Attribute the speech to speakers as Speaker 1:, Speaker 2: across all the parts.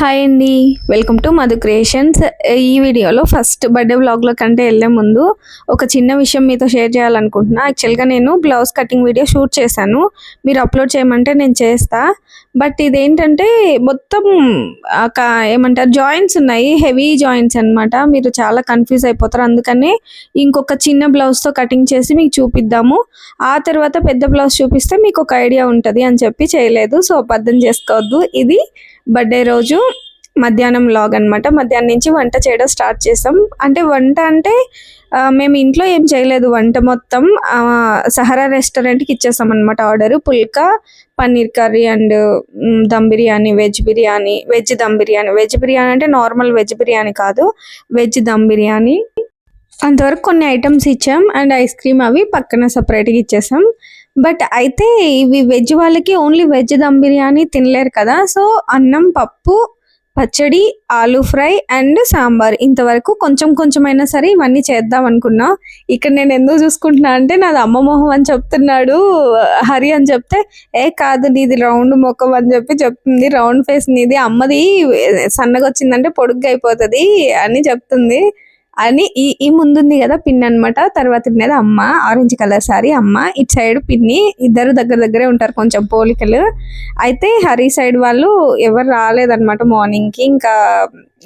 Speaker 1: Hi అండి. Welcome to Madhu creations ఈ వీడియోలో ఫస్ట్ బర్త్డే బ్లాగ్లో కంటే వెళ్ళే ముందు ఒక చిన్న విషయం మీతో షేర్ చేయాలనుకుంటున్నా. యాక్చువల్గా నేను బ్లౌజ్ కటింగ్ వీడియో షూట్ చేశాను. మీరు అప్లోడ్ చేయమంటే నేను చేస్తా. బట్ ఇదేంటంటే మొత్తం ఒక ఏమంటారు జాయింట్స్ ఉన్నాయి. హెవీ జాయింట్స్ అన్నమాట. మీరు చాలా కన్ఫ్యూజ్ అయిపోతారు. అందుకనే ఇంకొక చిన్న బ్లౌజ్తో కటింగ్ చేసి మీకు చూపిద్దాము. ఆ తర్వాత పెద్ద బ్లౌజ్ చూపిస్తే మీకు ఒక ఐడియా ఉంటుంది అని చెప్పి చేయలేదు. సో అబద్ధం చేసుకోవద్దు. ఇది బర్త్డే రోజు మధ్యాహ్నం లాగ్ అనమాట మధ్యాహ్నం నుంచి వంట చేయడం స్టార్ట్ చేసాం అంటే వంట అంటే మేము ఇంట్లో ఏం చేయలేదు. వంట మొత్తం ఆ, సహరా రెస్టారెంట్కి ఇచ్చేసాం అనమాట order. Pulka paneer curry and dum biryani veg biryani veg dum biryani. Veg biryani అంటే నార్మల్ వెజ్ బిర్యానీ కాదు. వెజ్ దమ్ బిర్యానీ. అంతవరకు కొన్ని ఐటమ్స్ ఇచ్చాం. అండ్ ఐస్ క్రీమ్ అవి పక్కన సపరేట్గా ఇచ్చేసాం బట్ అయితే ఇవి వెజ్ వాళ్ళకి ఓన్లీ వెజ్ దమ్ బిర్యానీ తినలేరు కదా. సో అన్నం పప్పు పచ్చడి ఆలూ ఫ్రై అండ్ సాంబార్. ఇంతవరకు కొంచెం కొంచెమైనా సరే ఇవన్నీ చేద్దాం అనుకున్నా. ఇక్కడ నేను ఎందుకు చూసుకుంటున్నా అంటే నాది అమ్మ మొహం అని చెప్తున్నాడు హరి అని చెప్తే ఏ కాదు నీది రౌండ్ ముఖం అని చెప్పి చెప్తుంది. రౌండ్ ఫేస్ నీది. అమ్మది సన్నగా వచ్చిందంటే పొడుగ్గా అయిపోతుంది అని చెప్తుంది. అని ఈ ఈ ముందుంది కదా పిన్ అన్నమాట. తర్వాత ఉన్నది అమ్మ ఆరెంజ్ కలర్ సారీ అమ్మ. ఇటు సైడ్ పిన్ని ఇద్దరు దగ్గర దగ్గరే ఉంటారు కొంచెం పోలికలు. అయితే హరి సైడ్ వాళ్ళు ఎవరు రాలేదన్నమాట మార్నింగ్కి ఇంకా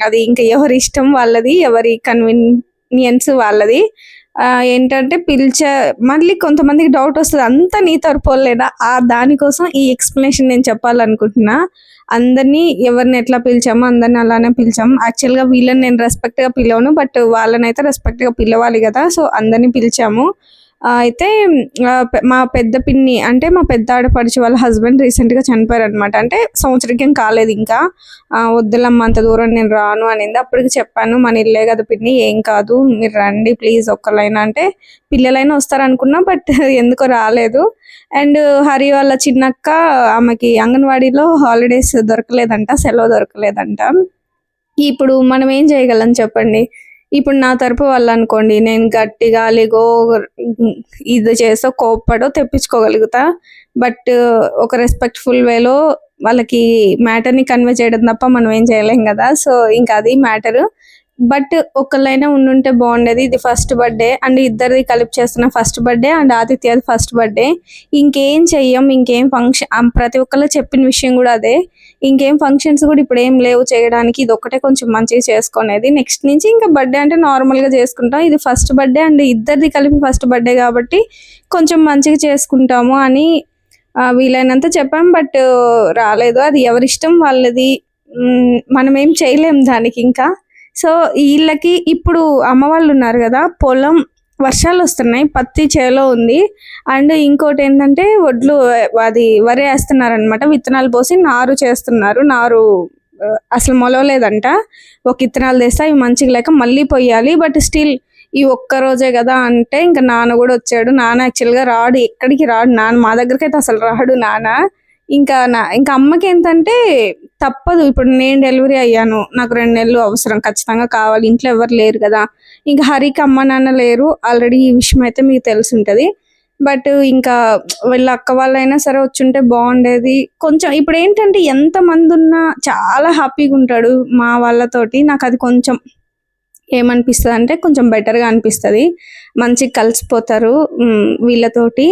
Speaker 1: అది ఇంకా ఎవరి ఇష్టం వాళ్ళది ఎవరి కన్వీనియన్స్ వాళ్ళది. ఏంటంటే పిలిచే మళ్ళీ కొంతమందికి డౌట్ వస్తుంది. అంతా నీ తరపులేనా ఆ దానికోసం ఈ ఎక్స్ప్లెనేషన్ నేను చెప్పాలనుకుంటున్నా. అందరినీ ఎవరిని ఎట్లా పిలిచామో అందరిని అలానే పిలిచాం. యాక్చువల్గా వీళ్ళని నేను రెస్పెక్ట్గా పిలవను బట్ వాళ్ళని అయితే రెస్పెక్ట్గా పిలవాలి కదా సో అందరినీ పిలిచాము. అయితే మా పెద్ద పిన్ని అంటే మా పెద్ద ఆడపడిచి వాళ్ళ హస్బెండ్ రీసెంట్గా చనిపోయారు అనమాట అంటే సంవత్సరం కాలేదు ఇంకా. వద్దులమ్మ అంత దూరం నేను రాను అనింది. అప్పటికి చెప్పాను మన ఇల్లే కదా పిన్ని ఏం కాదు మీరు రండి ప్లీజ్ ఒక్కలైనా అంటే పిల్లలైనా వస్తారనుకున్నా బట్ ఎందుకో రాలేదు. అండ్ హరి వాళ్ళ చిన్నక్క ఆమెకి అంగన్వాడీలో హాలిడేస్ దొరకలేదంట సెలవు దొరకలేదంట. ఇప్పుడు మనం ఏం చేయగలం చెప్పండి? ఇప్పుడు నా తరపు వాళ్ళు అనుకోండి నేను గట్టిగా లేగో ఇది చేసో కోప్పడో తెప్పించుకోగలుగుతా. బట్ ఒక రెస్పెక్ట్ఫుల్ వేలో వాళ్ళకి మ్యాటర్ని కన్వే చేయడం తప్ప మనం ఏం చేయలేం కదా. సో ఇంకా అది మ్యాటర్ బట్ ఒకళ్ళైనా ఉండుంటే బాగుండేది. ఇది ఫస్ట్ బర్త్డే అండ్ ఇద్దరిది కలిపి చేస్తున్న ఫస్ట్ బర్త్డే అండ్ ఆదిత్యది ఫస్ట్ బర్త్డే. ఇంకేం చెయ్యం ఇంకేం ఫంక్షన్ ప్రతి ఒక్కళ్ళు చెప్పిన విషయం కూడా అదే. ఇంకేం ఫంక్షన్స్ కూడా ఇప్పుడు ఏం లేవు చేయడానికి. ఇది ఒకటే కొంచెం మంచిగా చేసుకునేది. నెక్స్ట్ నుంచి ఇంకా బర్త్డే అంటే నార్మల్గా చేసుకుంటాం. ఇది ఫస్ట్ బర్త్డే అండ్ ఇద్దరిది కలిపి ఫస్ట్ బర్త్డే కాబట్టి కొంచెం మంచిగా చేసుకుంటాము అని వీలైనంత చెప్పాం. బట్ రాలేదు. అది ఎవరిష్టం వాళ్ళది. మనం ఏం చేయలేం దానికి ఇంకా. సో వీళ్ళకి ఇప్పుడు అమ్మ వాళ్ళు ఉన్నారు కదా పొలం వర్షాలు వస్తున్నాయి పత్తి చేలో ఉంది. అండ్ ఇంకోటి ఏంటంటే వడ్లు అది వరి వేస్తున్నారు అనమాట విత్తనాలు పోసి నారు చేస్తున్నారు. నారు అసలు మొలవలేదంట. ఒక విత్తనాలు తెస్తే అవి మంచిగా లేక మళ్ళీ పొయ్యాలి. బట్ స్టిల్ ఈ ఒక్క రోజే కదా అంటే ఇంకా నాన్న కూడా వచ్చాడు. నాన్న యాక్చువల్గా రాడు ఎక్కడికి రాడు? నాన్న మా దగ్గరికి అయితే అసలు రాడు నాన్న. ఇంకా నా ఇంకా అమ్మకి ఏంటంటే తప్పదు. ఇప్పుడు నేను డెలివరీ అయ్యాను. నాకు రెండు నెలలు అవసరం. ఖచ్చితంగా కావాలి. ఇంట్లో ఎవరు లేరు కదా. ఇంకా హరికి అమ్మ నాన్న లేరు. ఆల్రెడీ ఈ విషయం అయితే మీకు తెలిసి ఉంటుంది బట్ ఇంకా వీళ్ళ అక్క వాళ్ళైనా సరే వచ్చుంటే బాగుండేది. కొంచెం ఇప్పుడు ఏంటంటే ఎంత మంది ఉన్నా చాలా హ్యాపీగా ఉంటాడు మా వాళ్ళతోటి. నాకు అది కొంచెం ఏమనిపిస్తుంది అంటే కొంచెం బెటర్గా అనిపిస్తుంది. మంచిగా కలిసిపోతారు వీళ్ళతోటి.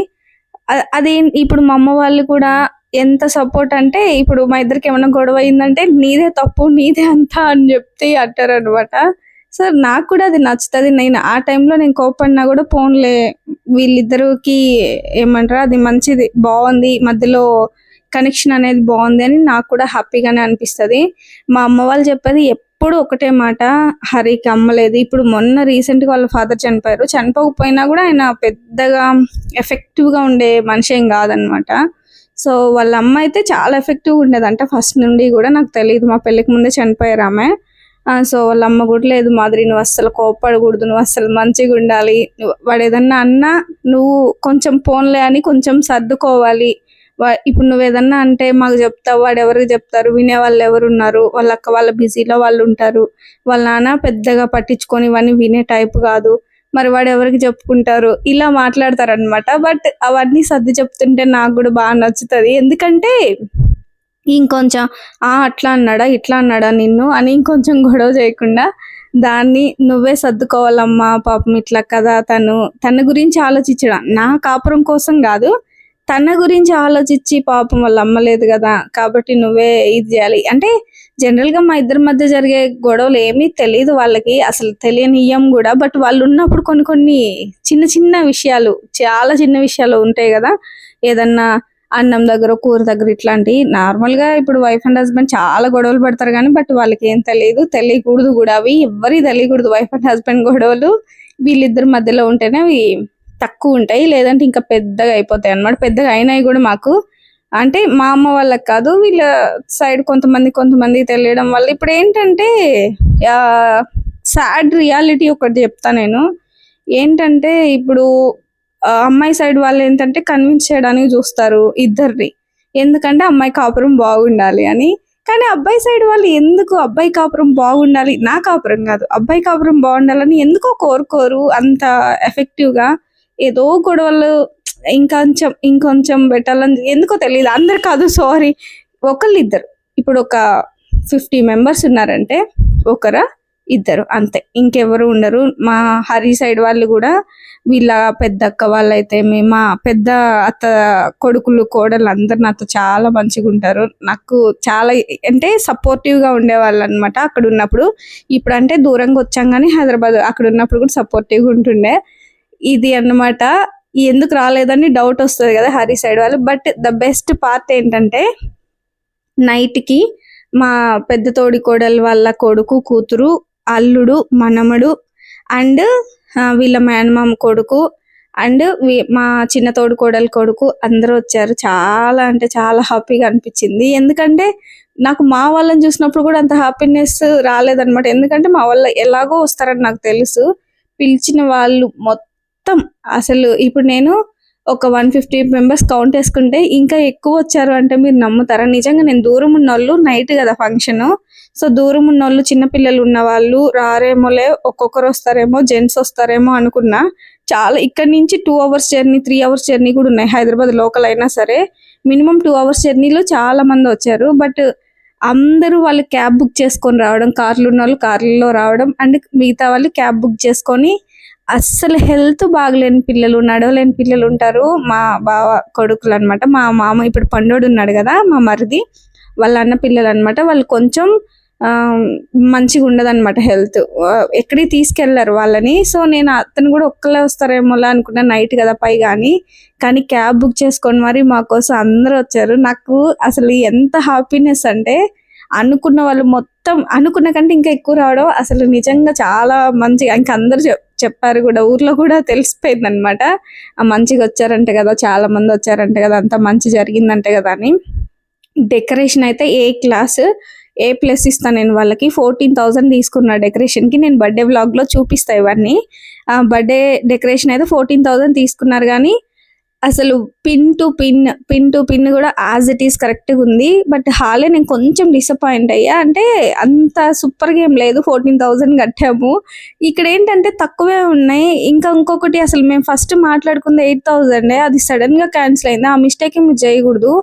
Speaker 1: అదే ఇప్పుడు మా అమ్మ వాళ్ళు కూడా ఎంత సపోర్ట్ అంటే ఇప్పుడు మా ఇద్దరికి ఏమైనా గొడవ అయిందంటే నీదే తప్పు నీదే అంతా అని చెప్తే అంటారు అనమాట సో నాకు కూడా అది నచ్చుతుంది. నేను ఆ టైంలో నేను కోపడినా కూడా పోన్లే. వీళ్ళిద్దరికి ఏమంటారు అది మంచిది బాగుంది మధ్యలో కనెక్షన్ అనేది బాగుంది అని నాకు కూడా హ్యాపీగానే అనిపిస్తుంది. మా అమ్మ వాళ్ళు చెప్పేది ఎప్పుడు ఒకటే మాట హరికి అమ్మలేదు ఇప్పుడు మొన్న రీసెంట్గా వాళ్ళ ఫాదర్ చనిపోయారు. చనిపోకపోయినా కూడా ఆయన పెద్దగా ఎఫెక్టివ్గా ఉండే మనిషి ఏం కాదనమాట. సో వాళ్ళ అమ్మ అయితే చాలా ఎఫెక్టివ్గా అంటే ఫస్ట్ నుండి కూడా నాకు తెలియదు మా పెళ్ళికి ముందే చనిపోయారు ఆమె. సో వాళ్ళ అమ్మ కూడా లేదు మాదిరి నువ్వు అస్సలు కోప్పడకూడదు నువ్వు అస్సలు మంచిగా ఉండాలి. వాడు ఏదన్నా అన్నా నువ్వు కొంచెం పోన్లే అని కొంచెం సర్దుకోవాలి. వా- ఇప్పుడు నువ్వు ఏదన్నా అంటే మాకు చెప్తావు వాడు ఎవరికి చెప్తారు వినే వాళ్ళు ఎవరు ఉన్నారు వాళ్ళ అక్క వాళ్ళ బిజీలో వాళ్ళు ఉంటారు. వాళ్ళ నాన్న పెద్దగా పట్టించుకొని ఇవన్నీ వినే టైప్ కాదు. మరి వాడు ఎవరికి చెప్పుకుంటారు? ఇలా మాట్లాడతారు అనమాట బట్ అవన్నీ సర్ది చెప్తుంటే నాకు కూడా బాగా నచ్చుతుంది. ఎందుకంటే ఇంకొంచెం ఆ అట్లా అన్నాడా ఇట్లా అన్నాడా నిన్ను? అని ఇంకొంచెం గొడవ చేయకుండా దాన్ని నువ్వే సర్దుకోవాలమ్మా పాపం ఇట్లా కదా తను. తన గురించి ఆలోచించడం. నా కాపురం కోసం కాదు తన గురించి ఆలోచించి పాపం వాళ్ళు అమ్మలేదు కదా కాబట్టి నువ్వే ఇది చేయాలి. అంటే జనరల్గా మా ఇద్దరి మధ్య జరిగే గొడవలు ఏమీ తెలియదు వాళ్ళకి అసలు తెలియనియ్యం కూడా. బట్ వాళ్ళు ఉన్నప్పుడు కొన్ని కొన్ని చిన్న చిన్న విషయాలు చాలా చిన్న విషయాలు ఉంటాయి కదా. ఏదన్నా అన్నం దగ్గర కూర దగ్గర ఇట్లాంటి. నార్మల్గా ఇప్పుడు వైఫ్ అండ్ హస్బెండ్ చాలా గొడవలు పడతారు కానీ బట్ వాళ్ళకి ఏం తెలియదు తెలియకూడదు కూడా అవి. ఎవరి తెలియకూడదు వైఫ్ అండ్ హస్బెండ్ గొడవలు. వీళ్ళిద్దరి మధ్యలో ఉంటేనే అవి తక్కువ ఉంటాయి లేదంటే ఇంకా పెద్దగా అయిపోతాయి అన్నమాట. పెద్దగా అయినాయి కూడా మాకు. అంటే మా అమ్మ వాళ్ళకి కాదు వీళ్ళ సైడ్ కొంతమంది కొంతమంది తెలియడం వల్ల. ఇప్పుడు ఏంటంటే సాడ్ రియాలిటీ ఒకటి చెప్తా నేను. ఏంటంటే ఇప్పుడు అమ్మాయి సైడ్ వాళ్ళు ఏంటంటే కన్విన్స్ చేయడానికి చూస్తారు ఇద్దరిని. ఎందుకంటే అమ్మాయి కాపురం బాగుండాలి అని. కానీ అబ్బాయి సైడ్ వాళ్ళు ఎందుకు అబ్బాయి కాపురం బాగుండాలి? నా కాపురం కాదు. అబ్బాయి కాపురం బాగుండాలని ఎందుకో కోరుకోరు అంత ఎఫెక్టివ్గా ఏదో గొడవలు ఇంకొంచెం ఇంకొంచెం పెట్టాలని ఎందుకో తెలియదు అందరు కాదు సారీ ఒకళ్ళు ఇద్దరు ఇప్పుడు ఒక ఫిఫ్టీ మెంబర్స్ ఉన్నారంటే ఒకరా ఇద్దరు అంతే. ఇంకెవరు ఉండరు. మా హరి సైడ్ వాళ్ళు కూడా వీళ్ళ పెద్ద అక్క వాళ్ళైతే మేము మా పెద్ద అత్త కొడుకులు కోడలు అందరు నాతో చాలా మంచిగా ఉంటారు. నాకు చాలా అంటే సపోర్టివ్గా ఉండేవాళ్ళు అనమాట అక్కడ ఉన్నప్పుడు ఇప్పుడు అంటే దూరంగా వచ్చాం కానీ హైదరాబాద్ అక్కడ ఉన్నప్పుడు కూడా సపోర్టివ్గా ఉంటుండే. ఇది అన్నమాట. ఎందుకు రాలేదని డౌట్ వస్తుంది కదా హరి సైడ్ వాళ్ళు. బట్ ద బెస్ట్ పార్ట్ ఏంటంటే నైట్కి మా పెద్ద తోడి కోడలు వాళ్ళ కొడుకు కూతురు అల్లుడు మనమడు అండ్ వీళ్ళ మేనమామ కొడుకు అండ్ మా చిన్న తోడు కోడలు కొడుకు అందరూ వచ్చారు. చాలా అంటే చాలా హ్యాపీగా అనిపించింది. ఎందుకంటే నాకు మా వాళ్ళని చూసినప్పుడు కూడా అంత హ్యాపీనెస్ రాలేదనమాట ఎందుకంటే మా వాళ్ళ ఎలాగో వస్తారని నాకు తెలుసు. పిలిచిన వాళ్ళు మొత్తం మొత్తం అసలు ఇప్పుడు నేను ఒక వన్ ఫిఫ్టీ మెంబర్స్ కౌంట్ వేసుకుంటే ఇంకా ఎక్కువ వచ్చారు అంటే మీరు నమ్ముతారా? నిజంగా నేను దూరం ఉన్న వాళ్ళు నైట్ కదా ఫంక్షన్. సో దూరం ఉన్న వాళ్ళు చిన్నపిల్లలు ఉన్న వాళ్ళు రారేమోలే ఒక్కొక్కరు వస్తారేమో జెంట్స్ వస్తారేమో అనుకున్నా చాలా ఇక్కడ నుంచి two hours journey three hours journey కూడా ఉన్నాయి. హైదరాబాద్ లోకల్ అయినా సరే మినిమం టూ అవర్స్ జర్నీలో చాలా మంది వచ్చారు. బట్ అందరూ వాళ్ళు క్యాబ్ బుక్ చేసుకొని రావడం కార్లు ఉన్న వాళ్ళు కార్లలో రావడం అండ్ మిగతా వాళ్ళు క్యాబ్ బుక్ చేసుకొని అస్సలు హెల్త్ బాగలేని పిల్లలు నడవలేని పిల్లలు ఉంటారు. మా బావ కొడుకులు అనమాట మా మామ ఇప్పుడు పండోడు ఉన్నాడు కదా మా మరిది. వాళ్ళ అన్న పిల్లలు అనమాట వాళ్ళు కొంచెం మంచిగా ఉండదు అనమాట హెల్త్ ఎక్కడికి తీసుకెళ్ళారు వాళ్ళని. సో నేను అతను కూడా ఒక్కలే వస్తారేమో అనుకున్నా నైట్ కదా పై కానీ కానీ క్యాబ్ బుక్ చేసుకొని మరి మా కోసం అందరూ వచ్చారు. నాకు అసలు ఎంత హ్యాపీనెస్ అంటే అనుకున్న వాళ్ళు మొత్తం అనుకున్న కంటే ఇంకా ఎక్కువ రావడం అసలు నిజంగా చాలా మంచిగా ఇంకా అందరూ చెప్- చెప్పారు కూడా ఊర్లో కూడా తెలిసిపోయింది అనమాట మంచిగా వచ్చారంట కదా చాలా మంది వచ్చారంట కదా అంత మంచి జరిగిందంట కదా అని. డెకరేషన్ అయితే ఏ క్లాస్ ఏ ప్లస్ ఇస్తాను నేను వాళ్ళకి. ఫోర్టీన్ థౌజండ్ తీసుకున్నా డెకరేషన్కి నేను బర్త్డే వ్లాగ్లో చూపిస్తా ఇవన్నీ. బర్త్డే డెకరేషన్ అయితే ఫోర్టీన్ థౌసండ్ తీసుకున్నారు కానీ అసలు pin to pin pin to pin కూడా యాజ్ ఇట్ ఈస్ కరెక్ట్గా ఉంది. బట్ హాలే నేను కొంచెం డిసప్పాయింట్ అయ్యా. అంటే అంత సూపర్గా ఏం లేదు. ఫోర్టీన్ థౌజండ్ కట్టాము. ఇక్కడ ఏంటంటే తక్కువే ఉన్నాయి. ఇంకా ఇంకొకటి అసలు మేము ఫస్ట్ మాట్లాడుకుంది ఎయిట్ థౌజండే అది సడన్గా క్యాన్సిల్ అయింది. ఆ మిస్టేక్ మీరు చేయకూడదు.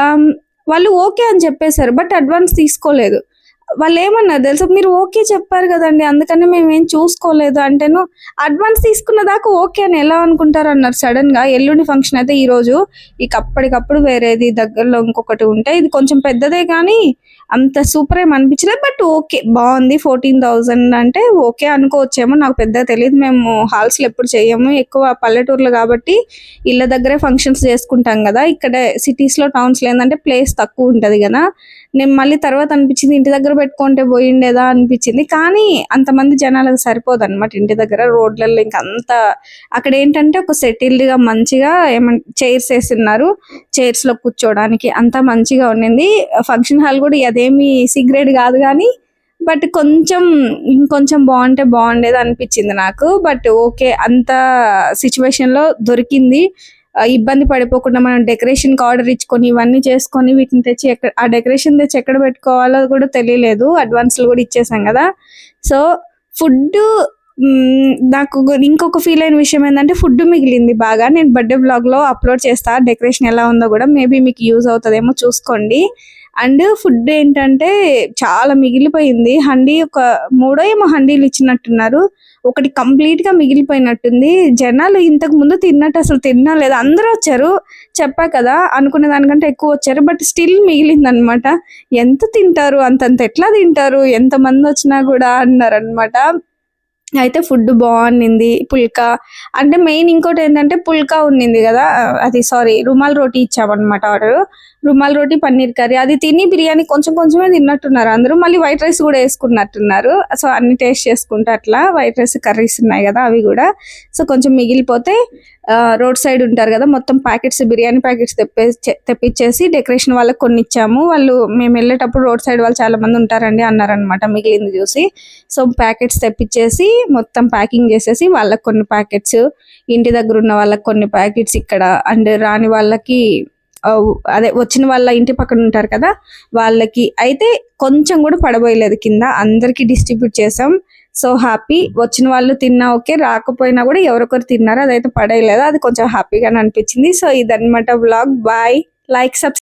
Speaker 1: Um, వాళ్ళు ఓకే అని చెప్పేశారు. బట్ అడ్వాన్స్ తీసుకోలేదు. వాళ్ళు ఏమన్నారు తెలుసా? మీరు ఓకే చెప్పారు కదండి అందుకని మేము ఏం చూసుకోలేదు అంటేను అడ్వాన్స్ తీసుకున్న దాకా ఓకే అని ఎలా అనుకుంటారు అన్నారు సడన్గా. ఎల్లుండి ఫంక్షన్ అయితే ఈ రోజు ఇక అప్పటికప్పుడు వేరేది దగ్గరలో ఇంకొకటి ఉంటే ఇది కొంచెం పెద్దదే కానీ అంత సూపర్ ఏం అనిపించలేదు. బట్ ఓకే బాగుంది. ఫోర్టీన్ థౌజండ్ అంటే ఓకే అనుకోవచ్చేమో నాకు పెద్దగా తెలియదు మేము హాల్స్లో ఎప్పుడు చేయము ఎక్కువ పల్లెటూర్లు కాబట్టి ఇళ్ళ దగ్గరే ఫంక్షన్స్ చేసుకుంటాం కదా. ఇక్కడ సిటీస్లో టౌన్స్లో ఏంటంటే ప్లేస్ తక్కువ ఉంటుంది కదా. నేను మళ్ళీ తర్వాత అనిపించింది ఇంటి దగ్గర పెట్టుకుంటే పోయిండేదా అనిపించింది. కానీ అంతమంది జనాలకు సరిపోదు అనమాట ఇంటి దగ్గర రోడ్లలో ఇంకా అక్కడ ఏంటంటే ఒక సెటిల్డ్గా మంచిగా ఏమంట చైర్స్ వేస్తున్నారు చైర్స్లో కూర్చోవడానికి అంతా మంచిగా ఉండింది. ఫంక్షన్ హాల్ కూడా అదేమి సిగరెట్ కాదు కానీ బట్ కొంచెం ఇంకొంచెం బాగుంటే బాగుండేది అనిపించింది నాకు. బట్ ఓకే అంత సిచ్యువేషన్లో దొరికింది. ఇబ్బంది పడిపోకుండా మనం డెకరేషన్కి ఆర్డర్ ఇచ్చుకొని ఇవన్నీ చేసుకొని వీటిని తెచ్చి ఎక్కడ ఆ డెకరేషన్ తెచ్చి ఎక్కడ పెట్టుకోవాలో కూడా తెలియలేదు. అడ్వాన్స్లు కూడా ఇచ్చేసాం కదా. సో ఫుడ్ నాకు ఇంకొక ఫీల్ అయిన విషయం ఏంటంటే ఫుడ్ మిగిలింది బాగా. నేను బర్త్డే బ్లాగ్లో అప్లోడ్ చేస్తా. డెకరేషన్ ఎలా ఉందో కూడా మేబీ మీకు యూజ్ అవుతుందేమో చూసుకోండి. అండ్ ఫుడ్ ఏంటంటే చాలా మిగిలిపోయింది. హండీ ఒక మూడో ఏమో హండీలు ఇచ్చినట్టున్నారు. ఒకటి కంప్లీట్గా మిగిలిపోయినట్టుంది. జనాలు ఇంతకు ముందు తిన్నట్టు అసలు తిన్నా లేదు అందరూ వచ్చారు. చెప్పా కదా అనుకునే దానికంటే ఎక్కువ వచ్చారు. బట్ స్టిల్ మిగిలింది అనమాట ఎంత తింటారు? అంతంత ఎట్లా తింటారు? ఎంత మంది వచ్చినా కూడా అన్నారనమాట. అయితే ఫుడ్ బాగుండింది పుల్కా. అంటే మెయిన్ ఇంకోటి ఏంటంటే పుల్కా ఉండింది కదా అది సారీ రుమాల్ రోటీ ఇచ్చామన్నమాట ఆర్డర్. రుమాల్ రోటీ పన్నీర్ కర్రీ. అది తిని బిర్యానీ కొంచెం కొంచెమే తిన్నట్టున్నారు అందరూ. మళ్ళీ వైట్ రైస్ కూడా వేసుకున్నట్టున్నారు. సో అన్ని టేస్ట్ చేసుకుంటే అట్లా వైట్ రైస్ కర్రీస్ ఉన్నాయి కదా అవి కూడా. సో కొంచెం మిగిలిపోతే రోడ్ సైడ్ ఉంటారు కదా మొత్తం ప్యాకెట్స్ బిర్యానీ ప్యాకెట్స్ తెప్పే తెప్పించేసి డెకరేషన్ వాళ్ళకి కొన్ని ఇచ్చాము వాళ్ళు మేము వెళ్ళేటప్పుడు రోడ్ సైడ్ వాళ్ళు చాలా మంది ఉంటారండి అన్నారనమాట మిగిలింది చూసి. సో ప్యాకెట్స్ తెప్పించేసి మొత్తం ప్యాకింగ్ చేసేసి వాళ్ళకి కొన్ని ప్యాకెట్స్ ఇంటి దగ్గర ఉన్న వాళ్ళకి కొన్ని ప్యాకెట్స్ ఇక్కడ అండ్ రాని వాళ్ళకి అదే వచ్చిన వాళ్ళ ఇంటి పక్కన ఉంటారు కదా వాళ్ళకి. అయితే కొంచెం కూడా పడబోయలేదు కింద అందరికి డిస్ట్రిబ్యూట్ చేసాం. సో హ్యాపీ వచ్చిన వాళ్ళు తిన్నా ఓకే రాకపోయినా కూడా ఎవరొకరు తిన్నారు అదైతే పడేయలేదు. అది కొంచెం హ్యాపీగానే అనిపించింది. సో ఇదన్నమాట బ్లాగ్ బాయ్ లైక్ సబ్స్క్రైబ్